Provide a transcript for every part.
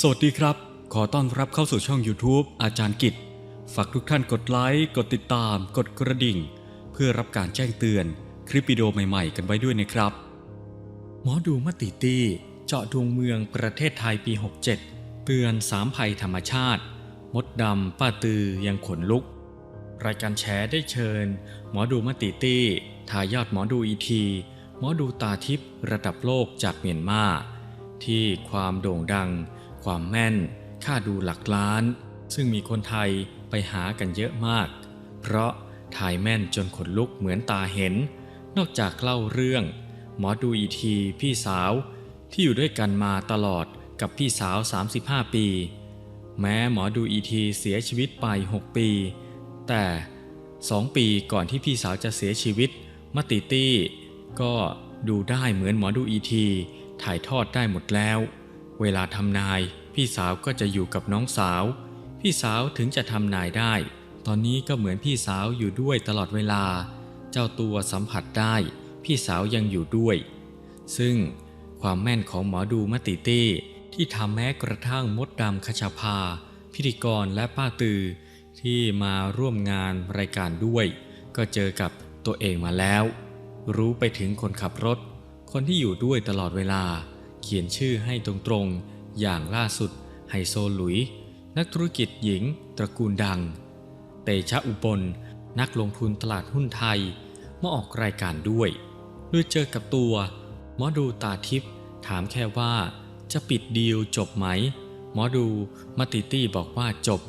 สวัสดีครับ ขอต้อนรับเข้าสู่ช่อง YouTube อาจารย์กิจ ฝากทุกท่านกดไลค์ กดติดตาม กดกระดิ่ง เพื่อรับการแจ้งเตือนคลิปวิดีโอใหม่ๆ กันไว้ด้วยนะครับ หมอดูมติตี้ เจาะดวงเมืองประเทศไทยปี 67 เตือนสามภัยธรรมชาติ มดดำป้าตือยังขนลุก รายการแชร์ได้เชิญ หมอดูมติตี้ ทายาทหมอดูอีที หมอดูตาทิพย์ระดับโลกจากเมียนมาที่ความโด่งดัง ความแม่น ค่าดูหลักล้าน ซึ่งมีคนไทยไปหากันเยอะมาก เพราะถ่ายแม่นจนขนลุกเหมือนตาเห็น นอกจากเล่าเรื่อง หมอดูอีทีพี่สาว ที่อยู่ด้วยกันมาตลอดกับพี่สาว 35 ปี แม้หมอดูอีทีเสียชีวิตไป 6 ปี แต่2ปีก่อนที่พี่สาวจะเสียชีวิตมติตี้ ก็ดูได้เหมือนหมอดูอีที ถ่ายทอดได้หมดแล้ว เวลาทำนายพี่สาวก็จะอยู่กับน้องสาว พี่สาวถึงจะทำนายได้ ตอนนี้ก็เหมือนพี่สาวอยู่ด้วยตลอดเวลา เจ้าตัวสัมผัสได้ พี่สาวยังอยู่ด้วย ซึ่งความแม่นของหมอดูมติตี้ที่ทำแม้กระทั่งมดดำคชาภา พิธีกรและป้าตือ ที่มาร่วมงานรายการด้วย ก็เจอกับตัวเองมาแล้ว รู้ไปถึงคนขับรถ คนที่อยู่ด้วยตลอดเวลา เขียนชื่อให้ตรงๆ อย่างล่าสุดไฮโซหลุย นักธุรกิจหญิง ตระกูลดัง เตชะอุบล นักลงทุนตลาดหุ้นไทย มาออกรายการด้วยโดยเจอกับตัวหมอดูตาทิพย์ถามแค่ว่าจะปิดดีลจบไหม หมอดูมาติตี้บอกว่าจบ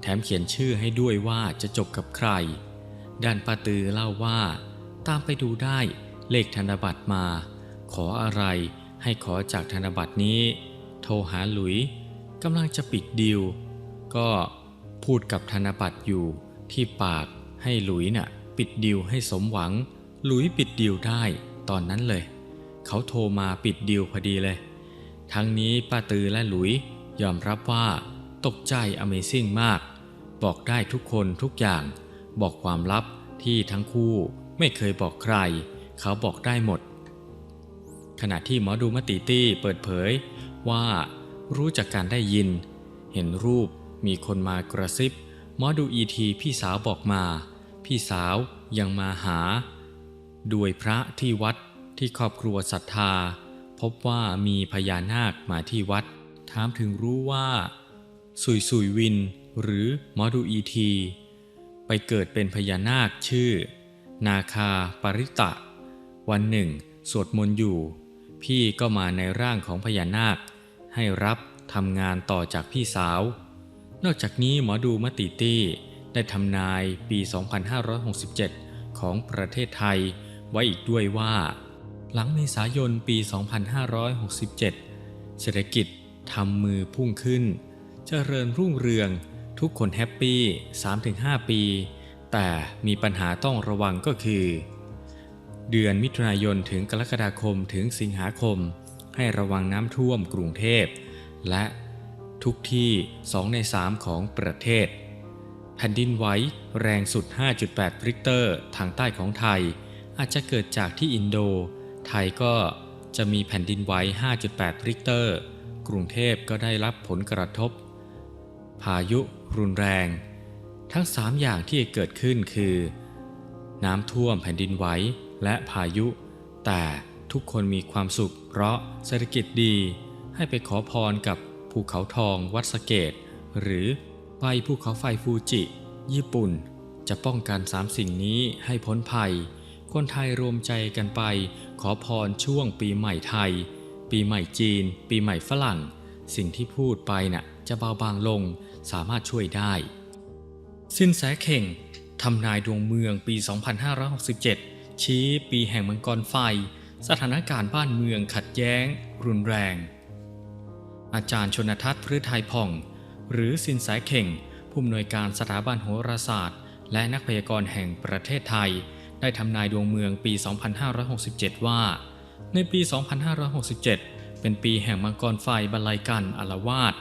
แถมเขียนชื่อให้ด้วยว่าจะจบกับใคร ด้านป้าตือเล่าว่า ตามไปดูได้เลขธนบัตรมา ขออะไร ให้ขอจากธนบัตรนี้ โทรหาหลุยกำลังจะปิดดีลก็พูดกับธนบัตรอยู่ที่ปากให้หลุยน่ะปิดดีลให้สมหวัง หลุยปิดดีลได้ตอนนั้นเลย เขาโทรมาปิดดีลพอดีเลย ทั้งนี้ป้าตือและหลุยยอมรับว่าตกใจ Amazing มาก บอกได้ทุกคนทุกอย่าง บอกความลับที่ทั้งคู่ไม่เคยบอกใคร เขาบอกได้หมด ขณะที่หมอดูมติตี้เปิดเผย ว่ารู้จากการได้ยิน เห็นรูปมีคนมากระซิบหมอดูอีทีพี่สาวบอกมา พี่สาวยังมาหา ด้วยพระที่วัดที่ครอบครัวศรัทธา พบว่ามีพญานาคมาที่วัด ถามถึงรู้ว่าสุยสุยวิน หรือหมอดูอีที ไปเกิดเป็นพญานาคชื่อ นาคาปริตะ วันหนึ่ง สวดมนต์อยู่ พี่ก็มาในร่างของพญานาค ให้รับทำงานต่อจากพี่สาว นอกจากนี้หมอดูมติตี้ได้ทำนายปี 2567 ของประเทศไทยไว้อีกด้วยว่า หลังเมษายนปี 2567 เศรษฐกิจทำมือพุ่งขึ้นเจริญรุ่งเรืองทุกคนแฮปปี้ 3-5 ปี แต่มีปัญหาต้องระวังก็คือ เดือนมิถุนายนถึงกรกฎาคมถึงสิงหาคม ให้ระวังน้ำท่วมกรุงเทพ และทุกที่ 2 ใน 3 ของประเทศ แผ่นดินไหวแรงสุด 5.8ริกเตอร์ ทางใต้ของไทย อาจจะเกิดจากที่อินโด ไทยก็จะมีแผ่นดินไหว 5.8ริกเตอร์ กรุงเทพก็ได้รับผลกระทบ พายุรุนแรง ทั้ง 3 อย่างที่เกิดขึ้นคือ น้ำท่วมแผ่นดินไหว และพายุ แต่ทุกคนมีความสุข เพราะเศรษฐกิจดี ให้ไปขอพรกับภูเขาทองวัดสะเกต หรือไปภูเขาไฟฟูจิ ญี่ปุ่น จะป้องกันสามสิ่งนี้ให้พ้นภัย คนไทยรวมใจกันไป ขอพรช่วงปีใหม่ไทย ปีใหม่จีน ปีใหม่ฝรั่ง สิ่งที่พูดไปน่ะจะเบาบางลงสามารถช่วยได้ สินแสเข่งทำนายดวงเมืองปี 2567 ชี้ปีแห่งมังกรไฟ สถานการณ์บ้านเมืองขัดแย้ง รุนแรง อาจารย์ชนทัศน์พฤทัยผ่อง หรือสินแสเข่ง ผู้อำนวยการสถาบันโหราศาสตร์ และนักพยากรณ์แห่งประเทศไทย ได้ทำนายดวงเมืองปี 2567 ว่า ในปี 2567 เป็นปีแห่งมังกรไฟบรรลัยกันอารวาส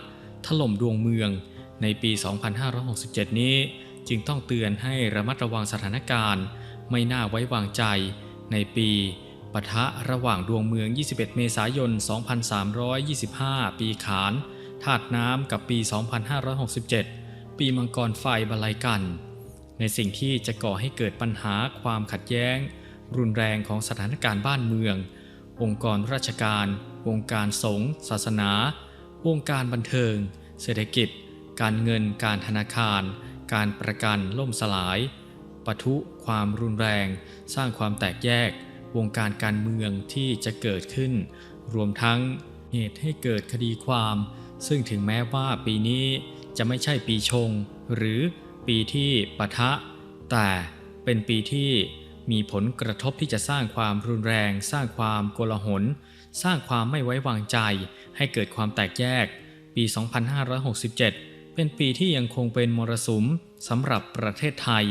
ถล่มดวงเมือง ในปี 2567 นี้จึงต้องเตือนให้ระมัดระวังสถานการณ์ ไม่น่าไว้วางใจ ในปีปะทะระหว่างดวงเมือง 21 เมษายน 2325 ปีขานธาตุน้ำกับปี 2567 ปีมังกรไฟบรรลัยกัน ในสิ่งที่จะก่อให้เกิดปัญหาความขัดแย้ง รุนแรงของสถานการณ์บ้านเมือง องค์กรราชการ วงการสงฆ์ศาสนา วงการบันเทิง เศรษฐกิจ การเงิน การธนาคาร การประกันล่มสลาย ปะทุความรุนแรง สร้างความแตกแยก วงการการเมืองที่จะเกิดขึ้น รวมทั้งเหตุให้เกิดคดีความ ซึ่งถึงแม้ว่าปีนี้จะไม่ใช่ปีชง หรือปีที่ปะทะ แต่เป็นปีที่มีผลกระทบที่จะสร้างความรุนแรง สร้างความโกลาหล สร้างความไม่ไว้วางใจ ให้เกิดความแตกแยก ปี 2567 เป็นปีที่ยังคงเป็นมรสุมสำหรับประเทศไทย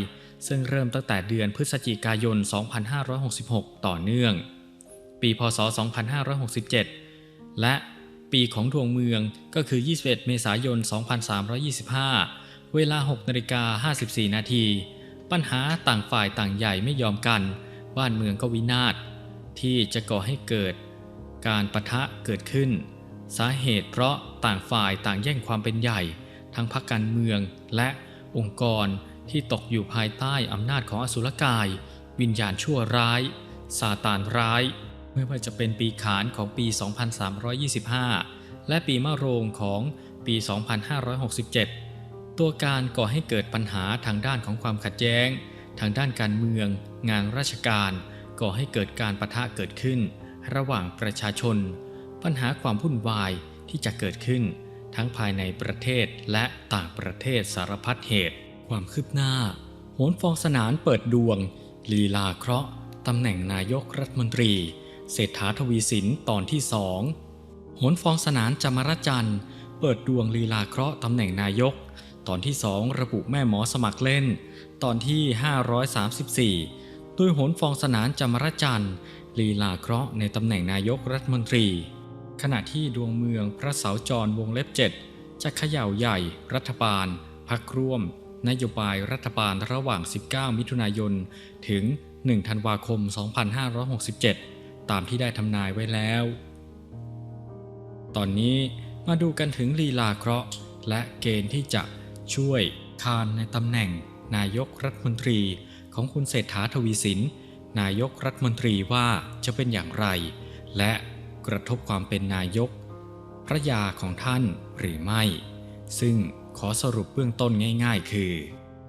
ซึ่งเริ่มตั้งแต่เดือนพฤศจิกายน 2566 ต่อเนื่อง ปีพศ 2567 และปีของดวงเมืองก็คือ 21 เมษายน 2325 เวลา 6นาฬิกา54 นาที ปัญหาต่างฝ่ายต่างใหญ่ไม่ยอมกัน บ้านเมืองก็วินาศ ที่จะก่อให้เกิด การปะทะเกิดขึ้น สาเหตุเพราะต่างฝ่ายต่างแย่งความเป็นใหญ่ ทั้งพรรคการเมืองและองค์กร ที่ตกอยู่ภายใต้อำนาจของอสุรกาย วิญญาณชั่วร้ายซาตานร้าย ไม่ว่าจะเป็นปีขานของปี 2325 และปีมะโรงของปี 2567 ตัวการก่อให้เกิดปัญหาทางด้านของความขัดแย้ง ทางด้านการเมือง งานราชการ ก่อให้เกิดการปะทะเกิดขึ้น ระหว่างประชาชน ปัญหาความวุ่นวายที่จะเกิดขึ้น ทั้งภายในประเทศและต่างประเทศสารพัดเหตุ ความคืบหน้า โหนฟองสนานเปิดดวง ลีลาเคราะห์ตำแหน่งนายกรัฐมนตรี เศรษฐาทวีสินตอนที่สองโหนฟองสนานจามรจันทร์ เปิดดวงลีลาเคราะห์ตำแหน่งนายก ตอนที่สองระบุแม่หมอสมัครเล่น ตอนที่ 534โดยโหนฟองสนานจามรจันทร์ ลีลาเคราะห์ในตำแหน่งนายกรัฐมนตรี ขณะที่ดวงเมืองพระเสาจรวงเล็บเจ็ดจะเขย่าใหญ่ รัฐบาลพักร่วม นโยบายรัฐบาลระหว่าง 19 มิถุนายน ถึง 1 ธันวาคม 2567 ตามที่ได้ทำนายไว้แล้ว ตอนนี้มาดูกันถึงลีลาเคราะห์ และเกณฑ์ที่จะช่วยคานในตำแหน่ง นายกรัฐมนตรีของคุณเศรษฐาทวีสิน นายกรัฐมนตรีว่าจะเป็นอย่างไร และกระทบความเป็นนายก พระยาของท่านหรือไม่ ซึ่ง ขอสรุปเบื้องต้นง่าย ๆ คือ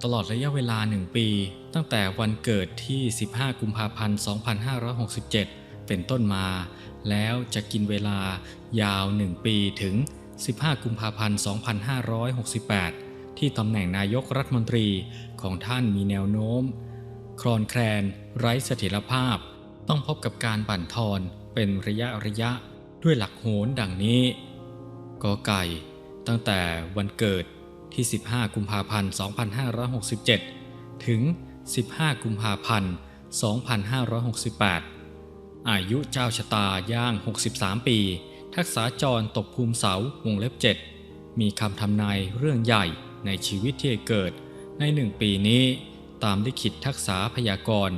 ตลอดระยะเวลาหนึ่งปี ตั้งแต่วันเกิดที่ 15 กุมภาพันธ์ 2567 เป็นต้นมา แล้วจะกินเวลายาว 1 ปีถึง 15 กุมภาพันธ์ 2568 ที่ตำแหน่งนายกรัฐมนตรีของท่านมีแนวโน้ม คลอนแคลน ไร้เสถียรภาพ ต้องพบกับการบั่นทอนเป็นระยะระยะด้วยหลักโหนดังนี้กอไก่ ตั้งแต่วันเกิด ที่ 15 กุมภาพันธ์ 2567 ถึง 15 กุมภาพันธ์ 2568 อายุเจ้าชะตาย่าง 63 ปี ทักษาจรตกภูมิเสาวงเล็บ 7 มีคำทำนายเรื่องใหญ่ในชีวิตที่เกิด ในหนึ่งปีนี้ตามลิขิตทักษาพยากรณ์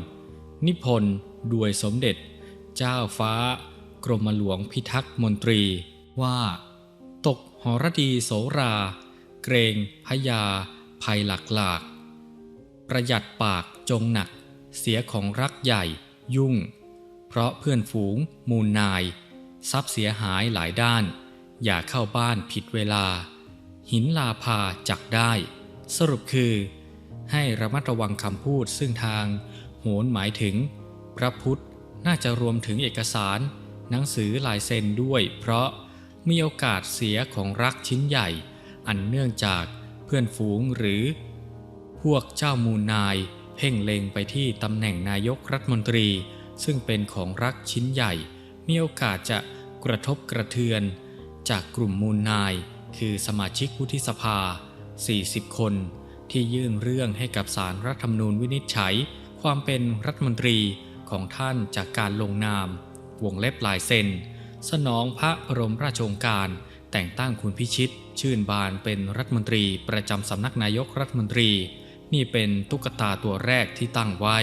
นิพนธ์ด้วยสมเด็จ เจ้าฟ้า กรมหลวงพิทักษ์มนตรีว่า ตกหรดีโสรา เกรงพยา ภัยหลักหลาก ประหยัดปากจงหนัก เสียของรักใหญ่ยุ่ง เพราะเพื่อนฝูง มูลนาย ทรัพย์เสียหายหลายด้าน อย่าเข้าบ้านผิดเวลา หินลาพาจักได้ สรุปคือ ให้ระมัดระวังคำพูดซึ่งทาง โหนหมายถึง พระพุทธน่าจะรวมถึงเอกสาร หนังสือลายเซ็นด้วย เพราะมีโอกาสเสียของรักชิ้นใหญ่ อันเนื่องจากเพื่อนฝูงหรือ พวกเจ้ามูลนายเพ่งเล็งไปที่ตำแหน่งนายกรัฐมนตรี ซึ่งเป็นของรักชิ้นใหญ่ มีโอกาสจะกระทบกระเทือน จากกลุ่มมูลนาย คือสมาชิกวุฒิสภา 40 คน ที่ยื่นเรื่องให้กับสารรัฐธรรมนูญวินิจฉัย ความเป็นรัฐมนตรีของท่านจากการลงนาม วงเล็บลายเซ็น สนองพระบรมราชโองการ แต่งตั้งคุณพิชิต ชื่นบานเป็นรัฐมนตรีประจำสำนักนายกรัฐมนตรี นี่เป็นตุ๊กตาตัวแรกที่ตั้งไว้